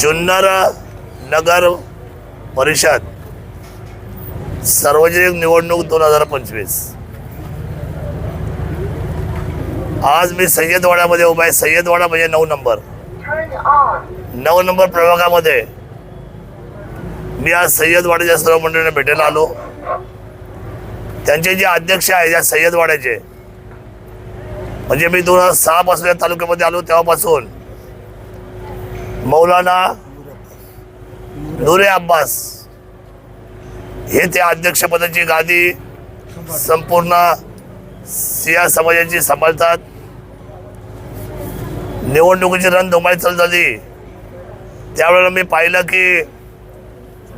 जुन्नर नगर परिषद सार्वजनिक निवडणूक दोन हजार पंचवीस. आज मी सय्यदवाड्यामध्ये उभा आहे. सय्यदवाडा म्हणजे नऊ नंबर. नऊ नंबर प्रभागामध्ये मी आज सय्यदवाड्याच्या सर्व मंडळींना भेटायला आलो. त्यांचे जे अध्यक्ष आहे या सय्यदवाड्याचे म्हणजे मी दोन हजार सहा पासून या तालुक्यामध्ये आलो. तेव्हापासून मौलाना नुरे अब्बास. हे त्या अध्यक्षपदाची गादी संपूर्ण सिया समाजाची सांभाळतात. निवडणुकीची रणधुमाळी चालू झाली. त्यावेळेला मी पाहिलं की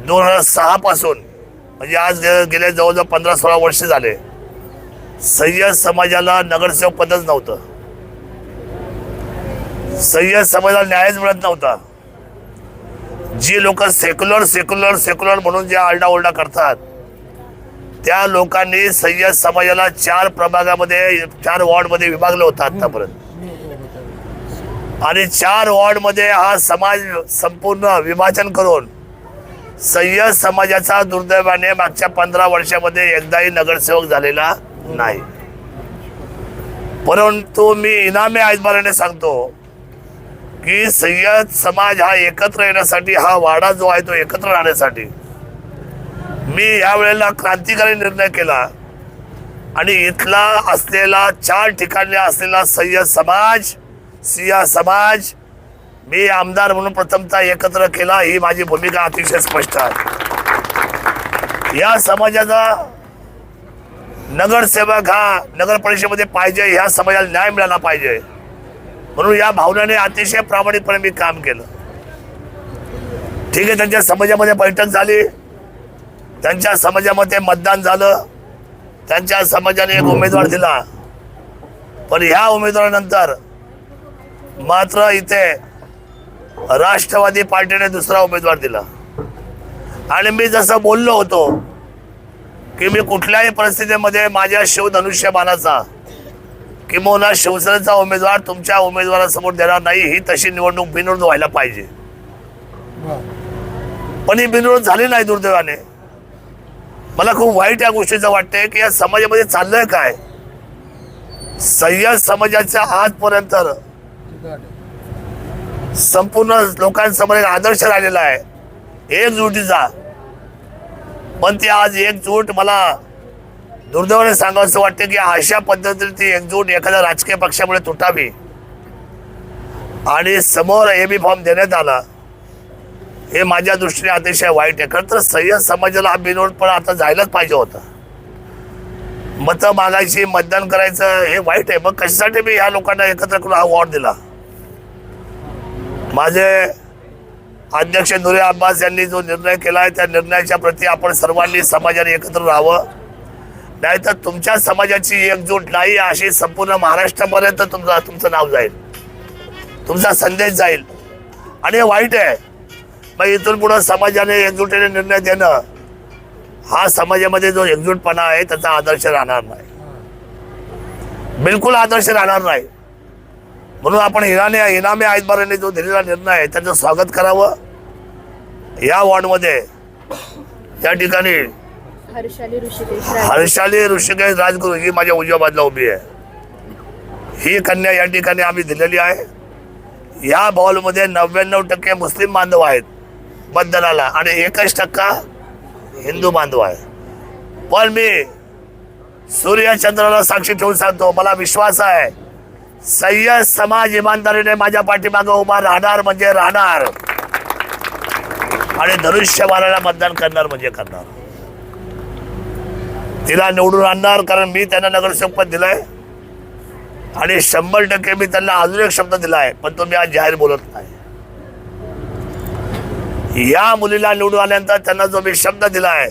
दोन हजार सहापासून म्हणजे आज गेल्या जवळजवळ पंधरा सोळा वर्ष झाले सय्यद समाजाला नगरसेवक पदच नव्हतं. सय्यद समाजाला न्यायच मिळत नव्हता. जी लोक सेक्युलर सेक्युलर सेक्युलर म्हणून जे आरडाओरडा करतात त्या लोकांनी सय्यद समाजाला चार प्रभागामध्ये चार वॉर्डमध्ये विभागलं होतं आतापर्यंत आणि चार वॉर्डमध्ये हा समाज संपूर्ण विभाजन करून सय्यद समाजाचा दुर्दैवाने मागच्या पंधरा वर्षामध्ये एकदाही नगरसेवक झालेला नाही. परंतु मी इनामे आजबाराने सांगतो की सय्यद समाज हा एकत्र येण्यासाठी हा वाडा जो आहे तो एकत्र राहण्यासाठी. मी यावेळेला क्रांतिकारी निर्णय केला. आणि इथला असलेला चार ठिकाणी असलेला सय्यद समाज सिया समाज मी आमदार म्हणून प्रथमतः एकत्र केला ही माझी भूमिका अतिशय स्पष्ट आहे. या समाजाचा नगरसेवक हा नगर परिषदेमध्ये पाहिजे ह्या समाजाला न्याय मिळाला पाहिजे. म्हणून या भावनेने अतिशय प्रामाणिकपणे मी काम केलं. ठीक आहे त्यांच्या समाजामध्ये बैठक झाली. त्यांच्या समाजामध्ये मतदान झालं. त्यांच्या समाजाने एक उमेदवार दिला. पण ह्या उमेदवारानंतर मात्र इथे राष्ट्रवादी पार्टीने दुसरा उमेदवार दिला. आणि मी जसं बोललो होतो की मी कुठल्याही परिस्थितीमध्ये माझ्या शिवधनुष्यबाणाचा किंबहुना शिवसेनेचा उमेदवार तुमच्या उमेदवारासमोर देणार नाही ही तशी निवडणूक बिनविरोध व्हायला पाहिजे. पण ही बिनविरोध झाली नाही दुर्दैवाने. मला खूप वाईट या गोष्टीचं वाटतंय की या समाजामध्ये चाललंय काय? सय्यद समाजाच्या आजपर्यंत संपूर्ण लोकांसमोर एक आदर्श राहिलेला आहे. एकजुटीचा. पण ते आज एकजूट मला दुर्दैवाने सांगावंसं वाटते की अशा पद्धतीने ती एकजूट एखाद्या राजकीय पक्षामुळे तुटावी. आणि समोर ए बी फॉर्म देण्यात आला. हे माझ्या दृष्टीने अतिशय वाईट आहे. खरं तर सय्यद समाजाला हा बिनवड पण आता जायलाच पाहिजे होता. मतं मागायची मतदान करायचं हे वाईट आहे. मग कशासाठी मी ह्या लोकांना एकत्र करून हा वॉर्ड दिला? माझे अध्यक्ष नुरे अब्बास यांनी जो निर्णय केला आहे त्या निर्णयाच्या प्रती आपण सर्वांनी समाजाने एकत्र राहावं. नाहीतर तुमच्या समाजाची एकजूट नाही अशी संपूर्ण महाराष्ट्रापर्यंत तुमचा तुमचं नाव जाईल. तुमचा संदेश जाईल. आणि हे वाईट आहे. मग इथून पुढं समाजाने एकजुटीने निर्णय देणं हा समाजामध्ये जो एकजूटपणा आहे त्याचा आदर्श राहणार नाही. बिलकुल आदर्श राहणार नाही. म्हणून आपण इनाने इनामे आयतबारांनी जो दिलेला निर्णय आहे त्याचं स्वागत करावं. या वॉर्डमध्ये या ठिकाणी हर्षाली ऋषिकेश हर्षाली ऋषिकेश राजगुरू ही माझ्या उजव्या बाजूला उभी आहे. ही कन्या या ठिकाणी आम्ही दिलेली आहे. या बॉलमध्ये नव्याण्णव टक्के मुस्लिम बांधव आहेत बद्दलाला. आणि एकच टक्का हिंदू बांधव आहे. पण मी सूर्यचंद्राला साक्षी ठेवून सांगतो मला विश्वास आहे सय्यद समाज इमानदारीने माझ्या पाठीमागं उभा राहणार म्हणजे राहणार. आणि धनुष्यबाणाला मतदान करणार म्हणजे करणार. तिला निवडून आणणार कारण मी त्यांना नगरसेवक पद दिलंय. आणि शंभर टक्के मी त्यांना अजून एक शब्द दिलाय पण तो मी आज जाहीर बोलत नाही. या मुलीला निवडून आल्यानंतर त्यांना जो मी शब्द दिलाय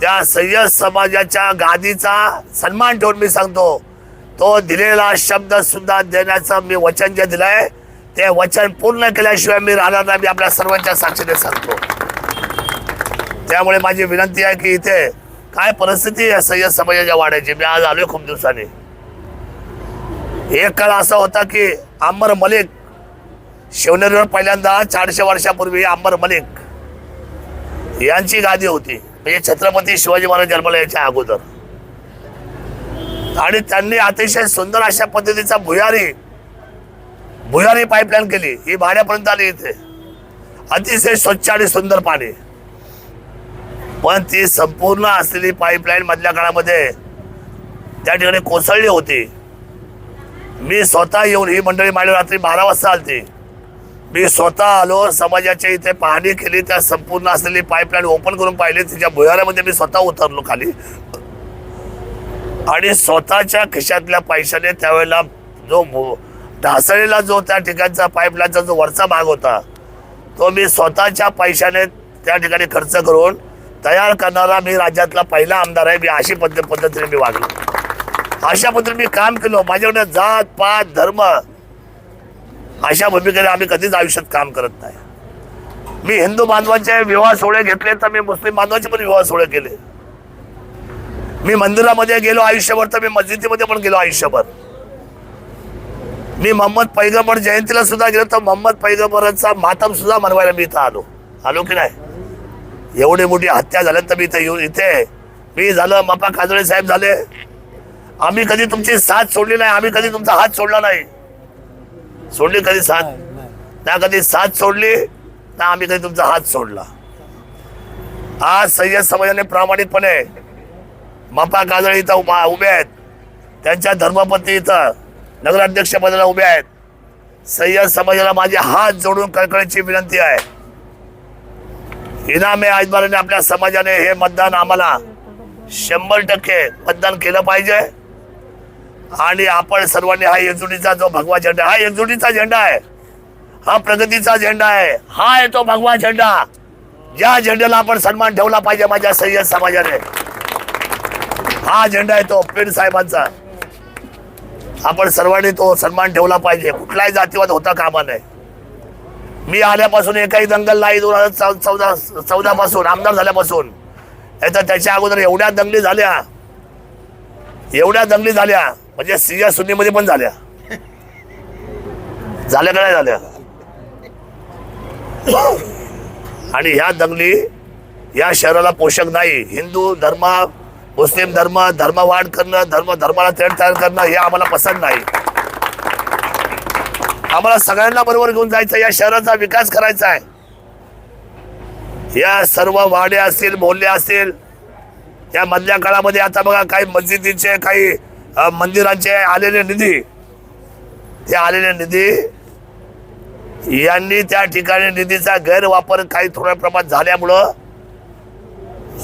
त्या सय्यद समाजाच्या गादीचा सन्मान ठेवून मी सांगतो तो दिलेला शब्द सुद्धा देण्याचं मी वचन जे दिलंय ते वचन पूर्ण केल्याशिवाय मी राहणार नाही मी आपल्या सर्वांच्या साक्षीने सांगतो. त्यामुळे माझी विनंती आहे की इथे काय परिस्थिती आहे? सय्यद समाजाच्या वाड्याची. मी आज आलोय खूप दिवसांनी. एक काळ असा होता की आंबर मलिक शिवनेरीवर पहिल्यांदा चारशे वर्षापूर्वी आंबर मलिक यांची गादी होती. म्हणजे छत्रपती शिवाजी महाराज जन्माला याच्या अगोदर. आणि त्यांनी अतिशय सुंदर अशा पद्धतीचा भुयारी भुयारी पाईपलाईन केली. ही भाड्यापर्यंत आली इथे. अतिशय स्वच्छ आणि सुंदर पाणी. पण ती संपूर्ण असलेली पाईपलाईन मधल्या काळामध्ये त्या ठिकाणी कोसळली होती. मी स्वतः येऊन ही मंडळी माझ्या रात्री बारा वाजता आलती. मी स्वतः आलो समाजाच्या इथे पाहणी केली त्या संपूर्ण असलेली पाईपलाईन ओपन करून पाहिली तिच्या भुयारामध्ये मी स्वतः उतरलो खाली. आणि स्वतःच्या खिशातल्या पैशाने त्यावेळेला जो भु- ढासळलेला जो त्या ठिकाणचा पाईपलाईनचा जो वरचा भाग होता तो मी स्वतःच्या पैशाने त्या ठिकाणी खर्च करून तयार करणारा मी राज्यातला पहिला आमदार आहे. मी अशी पद्धत पद्धतीने मी वागलो. अशा पद्धतीने मी काम केलं. माझ्याकडे जात पात धर्म अशा भूमिकेने आम्ही कधीच आयुष्यात काम करत नाही. मी हिंदू बांधवांचे विवाह सोहळे घेतले तर मी मुस्लिम बांधवांचे पण विवाह सोहळे केले. मी मंदिरामध्ये गेलो आयुष्यभर तर मी मस्जिदीमध्ये पण गेलो आयुष्यभर. मी मोहम्मद पैगंबर जयंतीला सुद्धा गेलो तर मोहम्मद पैगंबरांचा मातम सुद्धा मनवायला मी इथं आलो. आलो की नाही? एवढी मोठी हत्या झाल्या तर मी इथं येऊन इथे मी झालं मापा काजळे साहेब झाले. आम्ही कधी तुमची साथ सोडली नाही आम्ही कधी तुमचा हात सोडला नाही. सोडली कधी साथ? ना कधी साथ सोडली ना आम्ही कधी तुमचा हात सोडला. आज सय्यद समाजाने प्रामाणिकपणे मापा काजळे इथं उभा उभे आहेत. त्यांच्या धर्मपत्नी इथं नगराध्यक्ष पदाला उभे आहेत. सय्यद समाजाला माझे हात जोडून कळकळीची विनंती आहे. इनामे आजबाराने आपल्या समाजाने हे मतदान आम्हाला शंभर टक्के मतदान केलं पाहिजे. आणि आपण सर्वांनी हा एकजुटीचा जो भगवा झेंडा हा एकजुटीचा झेंडा आहे. हा प्रगतीचा झेंडा आहे. हा आहे तो भगवा झेंडा. ज्या झेंड्याला आपण सन्मान ठेवला पाहिजे माझ्या सय्यद समाजाने. हा झेंडा आहे तो पीर साहेबांचा. आपण सर्वांनी तो सन्मान ठेवला पाहिजे. कुठलाही जातीवाद होता कामा नये. मी आल्यापासून एकही दंगल नाही दोन हजार चौदा चौदा पासून आमदार झाल्यापासून. नाही तर त्याच्या अगोदर एवढ्या दंगली झाल्या. एवढ्या दंगली झाल्या. म्हणजे सिया सुनीमध्ये पण झाल्या. झाल्या का नाही झाल्या? आणि ह्या दंगली या शहराला पोषक नाही. हिंदू धर्म मुस्लिम धर्म धर्म वाढ करणं धर्म धर्माला तेढ तयार करणं हे आम्हाला पसंत नाही. आम्हाला सगळ्यांना बरोबर घेऊन जायचं या शहराचा विकास करायचा आहे. या सर्व वाडे असतील मोहल्ले असतील या मधल्या काळामध्ये आता बघा काही मस्जिदीचे काही मंदिरांचे आलेले निधी. ते आलेले निधी यांनी त्या ठिकाणी निधीचा गैरवापर काही थोड्या प्रमाणात झाल्यामुळं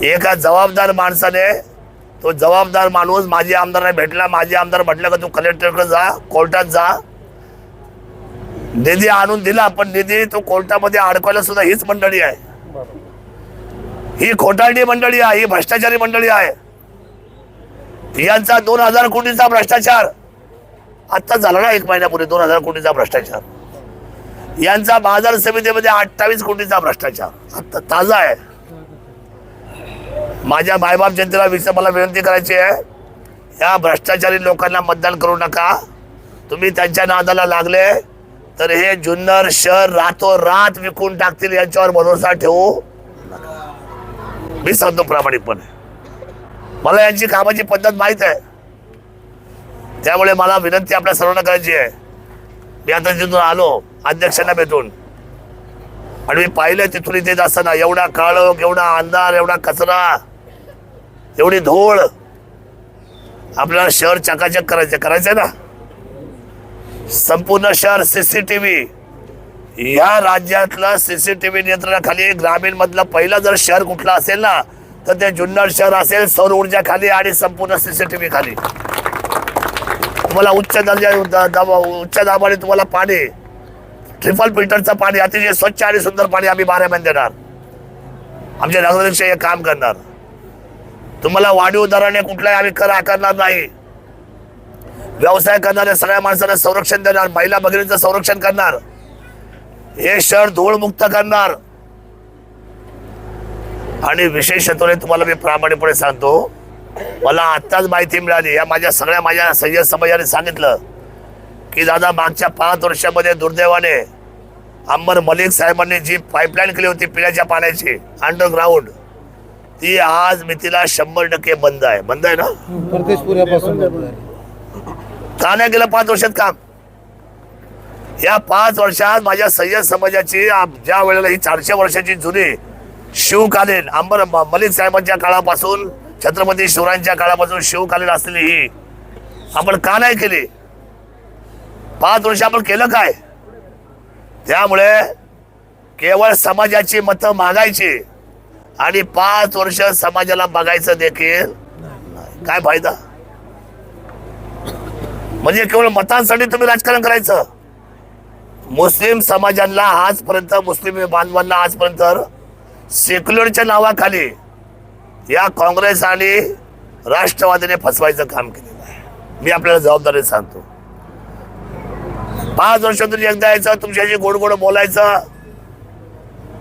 एका जबाबदार माणसाने तो जबाबदार माणूस माझे आमदार भेटला. माझे आमदार म्हटलं का तू कलेक्टरकडे जा कोर्टात जा. निधी आणून दिला पण निधी तो कोर्टामध्ये अडकवायला सुद्धा हीच मंडळी आहे. ही खोटारडी मंडळी आहे ही भ्रष्टाचारी मंडळी आहे. यांचा दोन हजार कोटीचा भ्रष्टाचार. आत्ता झाला ना एक महिन्यापूर्वी दोन हजार कोटीचा भ्रष्टाचार. यांचा बाजार समितीमध्ये अठ्ठावीस कोटीचा भ्रष्टाचार. आता ताजा आहे. माझ्या मायबाप जनतेला विचार मला विनंती करायची आहे या भ्रष्टाचारी लोकांना मतदान करू नका. तुम्ही त्यांच्या नादाला लागले. तर हे जुन्नर शहर रातोरात विकून टाकतील यांच्यावर भरोसा ठेवू मी सांगतो प्रामाणिकपणे. मला यांची कामाची पद्धत माहीत आहे. त्यामुळे मला विनंती आपल्या सर्वांना करायची आहे. मी आता तिथून आलो अध्यक्षांना भेटून. आणि मी पाहिलं तिथून इथे असताना एवढा काळोख एवढा अंधार एवढा कचरा एवढी धूळ. आपल्याला शहर चकाचक करायचं करायचंय ना? संपूर्ण शहर सीसीटीव्ही या राज्यातलं सीसीटीव्ही नियंत्रणाखाली ग्रामीण मधलं पहिलं जर शहर कुठलं असेल ना तर ते जुन्नर शहर असेल सौर ऊर्जा खाली आणि संपूर्ण सीसीटीव्ही खाली. तुम्हाला उच्च दर्जा दाबा उच्च दाबाने तुम्हाला पाणी ट्रिपल फिल्टरचं पाणी अतिशय स्वच्छ आणि सुंदर पाणी आम्ही बारा महिने देणार. आमचे नगराध्यक्ष हे काम करणार. तुम्हाला वाढीव दराने कुठलाही आम्ही कर आकारणार नाही. व्यवसाय करणाऱ्या सगळ्या माणसांना संरक्षण देणार महिला भगिनींचं संरक्षण करणार. हे शहर धूळमुक्त करणार. आणि विशेष तुम्हाला मी प्रामाणिकपणे सांगतो मला आत्ताच माहिती मिळाली या माझ्या सगळ्या माझ्या सय्यद समाजाने सांगितलं की दादा मागच्या पाच वर्षामध्ये दुर्दैवाने अंबर मलिक साहेबांनी जी पाईपलाईन केली होती पिण्याच्या पाण्याची अंडरग्राऊंड ती आज मितीला शंभर टक्के बंद आहे. बंद आहे ना? परदेशपुऱ्यापासून बंद झाली. का नाही गेलं पाच वर्षात काम या पाच वर्षात माझ्या सय्यद समाजाची ज्या वेळेला ही चारशे वर्षाची जुनी शिवकालीन अंबर मलिक साहेबांच्या काळापासून छत्रपती शिवरायांच्या काळापासून शिवकालीन असलेली ही आपण का नाही केली पाच वर्ष आपण केलं काय त्यामुळे केवळ समाजाची मतं मागायची आणि पाच वर्ष समाजाला बघायचं देखील. काय फायदा म्हणजे केवळ मतांसाठी तुम्ही राजकारण करायचं. मुस्लिम समाजांना आजपर्यंत मुस्लिम बांधवांना आजपर्यंत सेक्युलरच्या नावाखाली या काँग्रेस आणि राष्ट्रवादीने फसवायचं काम केलेलं आहे. मी आपल्याला जबाबदारी सांगतो. पाच वर्षातून एकदा यायचं तुमच्याशी गोड गोड बोलायचं.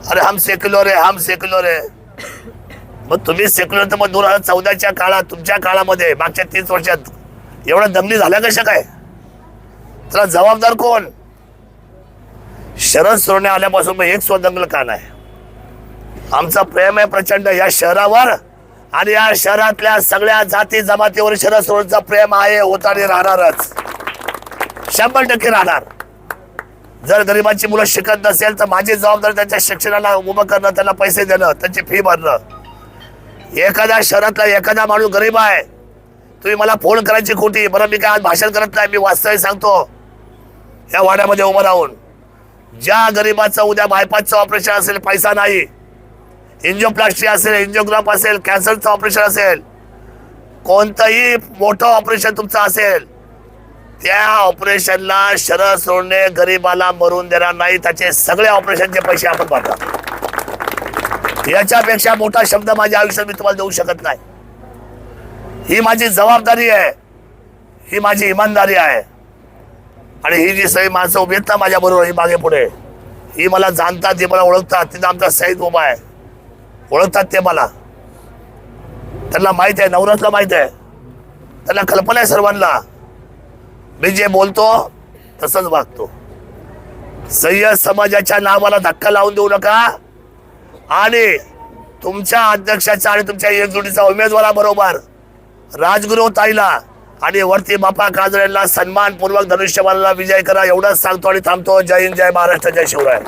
अरे हम सेक्युलर आहे हम सेक्युलर आहे. मग तुम्ही सेक्युलर तर मग दोन हजार चौदाच्या काळात तुमच्या काळामध्ये मागच्या तीस वर्षात एवढ्या दंगली झाल्या कशा काय? त्याला जबाबदार कोण? शरद सोडणे आल्यापासून एक स्वदंगल का नाही? आमचा प्रेम आहे प्रचंड या शहरावर आणि या शहरातल्या सगळ्या जाती जमातीवर शरद सोडचं प्रेम आहे होता आणि राहणारच. शंभर टक्के राहणार. जर गरिबांची मुलं शिकत नसेल तर माझी जबाबदारी त्यांच्या शिक्षणाला उभं करणं त्यांना पैसे देणं त्यांची फी भरणं. एखाद्या शहरातला एखादा माणूस गरीब आहे तुम्ही मला फोन करायची खोटी बरं मी काय आज भाषण करत नाही मी वास्तविक सांगतो. या वाड्यामध्ये उभं राहून. ज्या गरीबाचं उद्या बायपासचं ऑपरेशन असेल पैसा नाही. इंजिओप्लास्टी असेल इंजिओग्राफ असेल कॅन्सरचं ऑपरेशन असेल. कोणतंही मोठं ऑपरेशन तुमचं असेल त्या ऑपरेशनला शरद सोडणे गरीबाला मरून देणार नाही. त्याचे सगळे ऑपरेशनचे पैसे आपण पाहतो याच्यापेक्षा मोठा शब्द माझ्या आयुष्यात मी तुम्हाला देऊ शकत नाही. ही माझी जबाबदारी आहे. ही माझी इमानदारी आहे. आणि ही जी सगळी माणसं उभी आहेत ना माझ्या बरोबर ही मागे पुढे ही मला जाणतात ती मला ओळखतात. तिथं आमचा सईद उभा आहे. ओळखतात ते मला. त्यांना माहीत आहे नवरातला माहीत आहे. त्यांना कल्पना आहे सर्वांना. मी जे बोलतो तसंच वागतो. सय्यद समाजाच्या नावाला धक्का लावून देऊ नका. आणि तुमच्या अध्यक्षाच्या आणि तुमच्या एकजुटीचा उमेदवाराबरोबर राजगुरू ताईला आणि वरती बापा काजळेला सन्मानपूर्वक धनुष्यबाणाला विजय करा एवढंच सांगतो आणि थांबतो. जय हिंद जय महाराष्ट्र जय शिवराय.